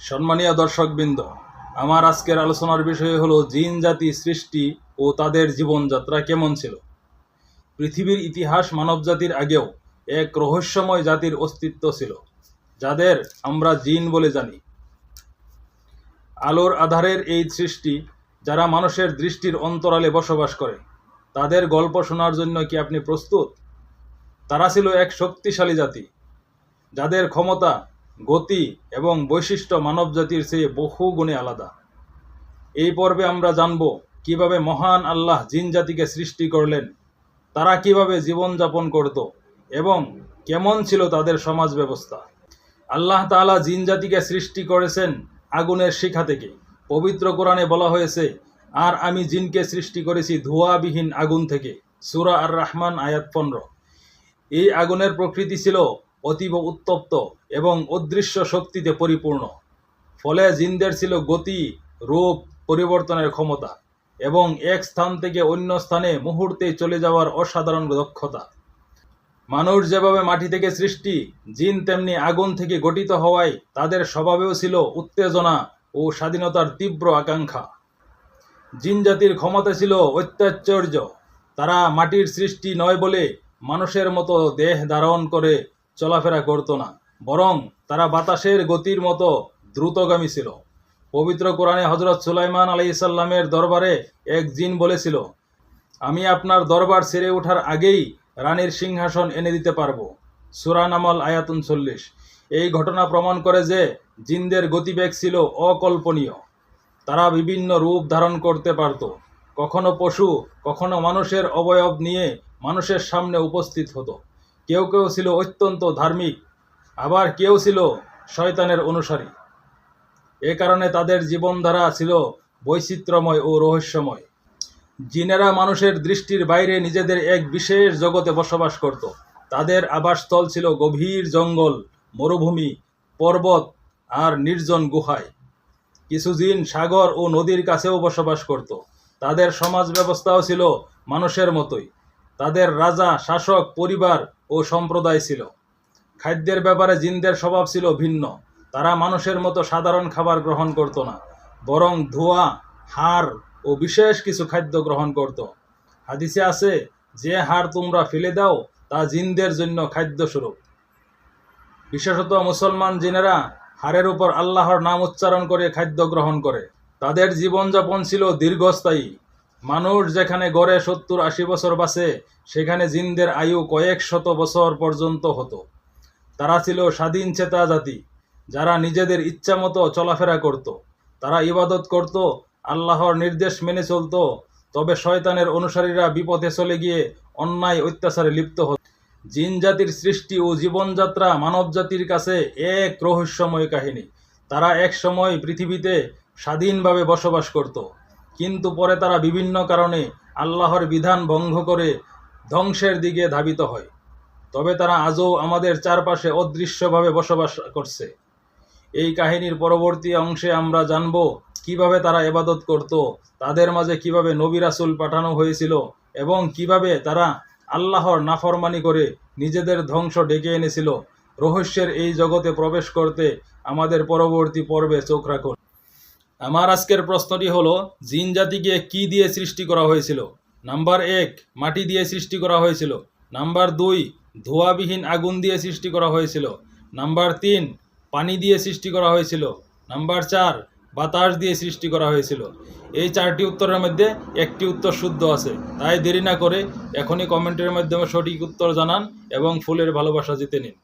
সম্মানীয় দর্শকবৃন্দ, আমার আজকের আলোচনার বিষয় হলো জিন জাতি সৃষ্টি ও তাদের জীবনযাত্রা কেমন ছিল? পৃথিবীর ইতিহাস মানব জাতির আগেও এক রহস্যময় জাতির অস্তিত্ব ছিল, যাদের আমরা জিন বলে জানি। আলোর আধারের এই সৃষ্টি যারা মানুষের দৃষ্টির অন্তরালে বসবাস করে, তাদের গল্প শোনার জন্য কি আপনি প্রস্তুত? তারা ছিল এক শক্তিশালী জাতি, যাদের ক্ষমতা গতি এবং বৈশিষ্ট্য মানবজাতির চেয়ে বহু গুণে আলাদা। এই পর্বে আমরা জানব কীভাবে মহান আল্লাহ জিন জাতিকে সৃষ্টি করলেন, তারা কীভাবে জীবনযাপন করত এবং কেমন ছিল তাদের সমাজ ব্যবস্থা। আল্লাহ তাআলা জিন জাতিকে সৃষ্টি করেছেন আগুনের শিখা থেকে। পবিত্র কোরআনে বলা হয়েছে, আর আমি জিনকে সৃষ্টি করেছি ধোঁয়াবিহীন আগুন থেকে। সুরা আর রহমান আয়াত পনেরো। এই আগুনের প্রকৃতি ছিল অতীব উত্তপ্ত এবং অদৃশ্য শক্তিতে পরিপূর্ণ। ফলে জিনদের ছিল গতি, রূপ, পরিবর্তনের ক্ষমতা এবং এক স্থান থেকে অন্য স্থানে মুহূর্তে চলে যাওয়ার অসাধারণ দক্ষতা। মানুষ যেভাবে মাটি থেকে সৃষ্টি, জিন তেমনি আগুন থেকে গঠিত হওয়ায় তাদের স্বভাবেও ছিল উত্তেজনা ও স্বাধীনতার তীব্র আকাঙ্ক্ষা। জিন জাতির ক্ষমতা ছিল অত্যাশ্চর্য তারা মাটির সৃষ্টি নয় বলে মানুষের মতো দেহ ধারণ করে চলাফেরা করতো না। বরং তারা বাতাসের গতির মতো দ্রুতগামী ছিল। পবিত্র কোরআনে হজরত সুলাইমান আলাই ইসাল্লামের দরবারে এক জিন বলেছিল, আমি আপনার দরবার ছেড়ে ওঠার আগেই রানীর সিংহাসন এনে দিতে পারব। সুরানামল আয়াতুন চল্লিশ এই ঘটনা প্রমাণ করে যে জিনদের গতিবেগ ছিল অকল্পনীয়। তারা বিভিন্ন রূপ ধারণ করতে পারত। কখনো পশু, কখনো মানুষের অবয়ব নিয়ে মানুষের সামনে উপস্থিত হতো। কেউ কেউ ছিল অত্যন্ত ধার্মিক, আবার কেউ ছিল শয়তানের অনুসারী। এ কারণে তাদের জীবনধারা ছিল বৈচিত্র্যময় ও রহস্যময়। জিনেরা মানুষের দৃষ্টির বাইরে নিজেদের এক বিশেষ জগতে বসবাস করত। তাদের আবাসস্থল ছিল গভীর জঙ্গল, মরুভূমি, পর্বত আর নির্জন গুহায়। কিছু জিন সাগর ও নদীর কাছেও বসবাস করত। তাদের সমাজ ব্যবস্থাও ছিল মানুষের মতোই। তাদের রাজা, শাসক, পরিবার ও সম্প্রদায় ছিল। খাদ্যের ব্যাপারে জিনদের স্বভাব ছিল ভিন্ন। তারা মানুষের মতো সাধারণ খাবার গ্রহণ করত না, বরং ধোঁয়া, হাড় ও বিশেষ কিছু খাদ্য গ্রহণ করত। হাদিসে আছে, যে হাড় তোমরা ফেলে দাও, তা জিনদের জন্য খাদ্যস্বরূপ বিশেষত মুসলমান জিনেরা হাড়ের উপর আল্লাহর নাম উচ্চারণ করে খাদ্য গ্রহণ করে। তাদের জীবনযাপন ছিল দীর্ঘস্থায়ী। মানুষ যেখানে গড়ে সত্তর আশি বছর বাঁচে, সেখানে জিনদের আয়ু কয়েক শত বছর পর্যন্ত হতো। তারা ছিল স্বাধীন চেতা জাতি, যারা নিজেদের ইচ্ছা মতো চলাফেরা করত। তারা ইবাদত করত, আল্লাহর নির্দেশ মেনে চলত, তবে শয়তানের অনুসারীরা বিপথে চলে গিয়ে অন্যায় অত্যাচারে লিপ্ত হত। জিন জাতির সৃষ্টি ও জীবনযাত্রা মানব জাতির কাছে এক রহস্যময় কাহিনী। তারা এক সময় পৃথিবীতে স্বাধীনভাবে বসবাস করত। কিন্তু পরে তারা বিভিন্ন কারণে আল্লাহর বিধান ভঙ্গ করে ধ্বংসের দিকে ধাবিত হয়। তবে তারা আজও আমাদের চারপাশে অদৃশ্যভাবে বসবাস করছে। এই কাহিনীর পরবর্তী অংশে আমরা জানব কীভাবে তারা এবাদত করত, তাদের মাঝে কীভাবে নবী রাসুল পাঠানো হয়েছিল এবং কীভাবে তারা আল্লাহর নাফরমানি করে নিজেদের ধ্বংস ডেকে এনেছিল। রহস্যের এই জগতে প্রবেশ করতে আমাদের পরবর্তী পর্বে চোখ রাখুন। আমার আজকের প্রশ্নটি হলো, জিন জাতিকে কি দিয়ে সৃষ্টি করা হয়েছিল? নাম্বার এক, মাটি দিয়ে সৃষ্টি করা হয়েছিল। নাম্বার দুই, ধোঁয়াবিহীন আগুন দিয়ে সৃষ্টি করা হয়েছিল। নাম্বার তিন, পানি দিয়ে সৃষ্টি করা হয়েছিল। নাম্বার চার, বাতাস দিয়ে সৃষ্টি করা হয়েছিল। এই চারটি উত্তরের মধ্যে একটি উত্তর শুদ্ধ আছে। তাই দেরি না করে এখনই কমেন্টের মাধ্যমে সঠিক উত্তর জানান এবং ফুলের ভালোবাসা জিতে নিন।